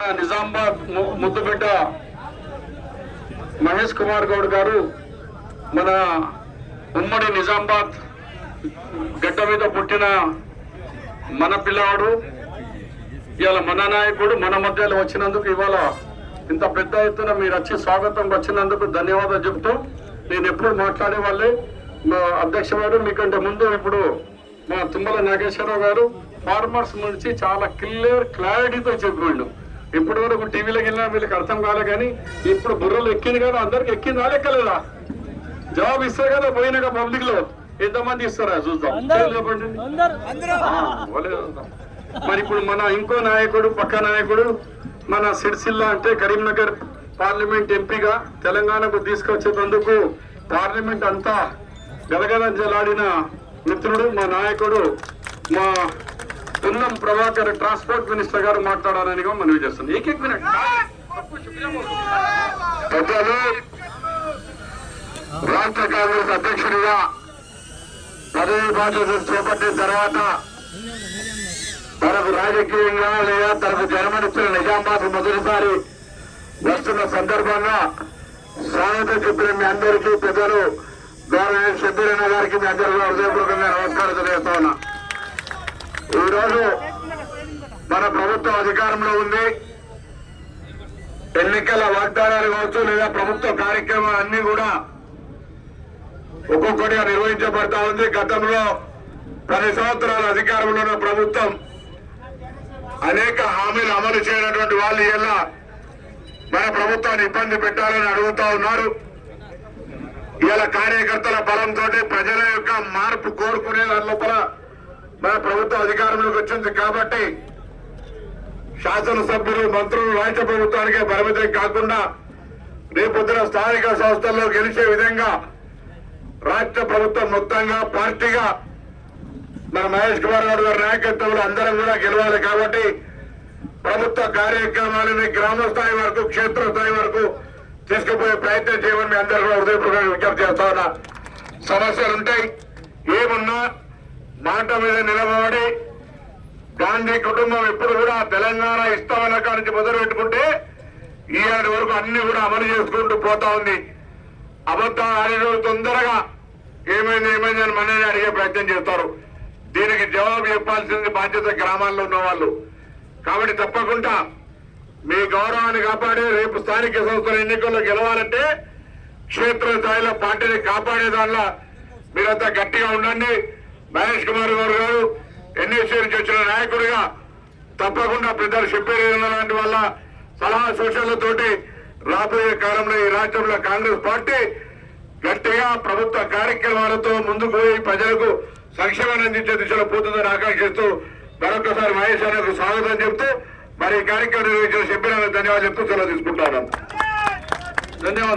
నిజామాబాద్ ము- ముద్దుబిడ్డ మహేష్ కుమార్ గౌడ్ గారు మన ఉమ్మడి నిజామాబాద్ గడ్డ మీద పుట్టిన మన పిల్లవాడు ఇవాళ మన నాయకుడు మన మధ్యలో వచ్చినందుకు ఇవాళ ఇంత పెద్ద ఎత్తున మీరు వచ్చి స్వాగతం వచ్చినందుకు ధన్యవాదాలు చెబుతూ నేను ఎప్పుడు మాట్లాడే వాళ్ళే. మా అధ్యక్ష గారు మీకంటే ముందు ఇప్పుడు మా తుమ్మల నాగేశ్వరరావు గారు ఫార్మర్స్ నుంచి చాలా క్లియర్ క్లారిటీతో చెప్పిండు ఇప్పటి వరకు టీవీలోకి వెళ్ళినా వీళ్ళకి అర్థం కాలే కానీ ఇప్పుడు బుర్రలు ఎక్కింది కదా అందరికి ఎక్కిందా లెక్కలేదా జవాబు ఇస్తారు కదా పోయినాక పబ్లిక్లో ఎంతమంది ఇస్తారా చెప్పండి? చూద్దాం. మరి ఇప్పుడు మన ఇంకో నాయకుడు పక్క నాయకుడు మన సిరిసిల్ల అంటే కరీంనగర్ పార్లమెంట్ ఎంపీగా తెలంగాణకు తీసుకొచ్చేందుకు పార్లమెంట్ అంతా గదగదంజలాడిన మిత్రుడు మా నాయకుడు మా పొన్నం ప్రభాకర్ ట్రాన్స్పోర్ట్ మినిస్టర్ గారు మాట్లాడాలని మనవి చేస్తుంది ఏకేక్ మినిట్. పెద్దలు రాష్ట్ర కాంగ్రెస్ అధ్యక్షుడిగా పదవి బాధ్యత చేపట్టిన తర్వాత తనకు రాజకీయంగా లేదా తనకు జన్మనిచ్చిన నిజామాబాద్ మొదటిసారి వస్తున్న సందర్భంగా స్వాగతం చెప్పిన మీ అందరికీ పెద్దలు గౌరవ షబ్బీరన్న గారికి మీ అందరికీ హృదయపూర్వకంగా నమస్కారం తెలియజేస్తా ఉన్నా. ఈరోజు మన ప్రభుత్వం అధికారంలో ఉంది. ఎన్నికల వాగ్దానాలు కావచ్చు లేదా ప్రభుత్వ కార్యక్రమాలు అన్ని కూడా ఒక్కొక్కటిగా నిర్వహించబడతా ఉంది. గతంలో పది సంవత్సరాల అధికారంలో ఉన్న ప్రభుత్వం అనేక హామీలు అమలు చేయనటువంటి వాళ్ళు ఇలా మన ప్రభుత్వాన్ని ఇబ్బంది పెట్టాలని అడుగుతా ఉన్నారు. ఇలా కార్యకర్తల బలంతో ప్రజల యొక్క మార్పు మన ప్రభుత్వం అధికారంలోకి వచ్చింది కాబట్టి శాసనసభ్యులు మంత్రులు రాష్ట్ర ప్రభుత్వానికే పరిమితం కాకుండా రేపొద్దున స్థానిక సంస్థల్లో గెలిచే విధంగా రాష్ట్ర ప్రభుత్వం మొత్తంగా పార్టీగా మన మహేష్ కుమార్ రావు గారి నాయకత్వంలో అందరం కూడా గెలవాలి కాబట్టి ప్రభుత్వ కార్యక్రమాలని గ్రామ స్థాయి వరకు క్షేత్ర స్థాయి వరకు తీసుకుపోయే ప్రయత్నం చేయమని మీ అందరూ కూడా హృదయపూర్వకంగా విజ్ఞప్తి చేస్తా ఉన్నా. సమస్యలు ఉంటాయి ఏమున్నా మాట మీద నిలబడి గాంధీ కుటుంబం ఎప్పుడు కూడా తెలంగాణ ఇస్తామన్న కానించి నుంచి మొదలు పెట్టుకుంటే ఈనాటి వరకు అన్ని కూడా అమలు చేసుకుంటూ పోతా ఉంది. అబద్ధాలు ఆడిన తొందరగా ఏమైంది ఏమైంది అని మనని అడిగే ప్రయత్నం చేస్తారు. దీనికి జవాబు చెప్పాల్సింది బాధ్యత గ్రామాల్లో ఉన్న వాళ్ళు. కాబట్టి తప్పకుండా మీ గౌరవాన్ని కాపాడే రేపు స్థానిక సంస్థల ఎన్నికల్లో గెలవాలంటే క్షేత్ర స్థాయిలో పార్టీని కాపాడే దానిలో మీరంతా గట్టిగా ఉండండి. మహేష్ కుమార్ గారు గారు ఎన్ఎస్సీ నుంచి వచ్చిన నాయకుడిగా తప్పకుండా పెద్దలు చెప్పేది లాంటి వల్ల సలహా సూచనలతోటి రాబోయే కాలంలో ఈ రాష్ట్రంలో కాంగ్రెస్ పార్టీ గట్టిగా ప్రభుత్వ కార్యక్రమాలతో ముందుకు పోయి ప్రజలకు సంక్షేమాన్ని అందించే దిశలో పోతుందని ఆకాంక్షిస్తూ మరొకసారి మహేష్ అన్నకు స్వాగతం చెప్తూ మరి ఈ కార్యక్రమం నిర్వహించిన చెప్పిన ధన్యవాదాలు చెప్తూ సెలవు తీసుకుంటాను ధన్యవాదాలు.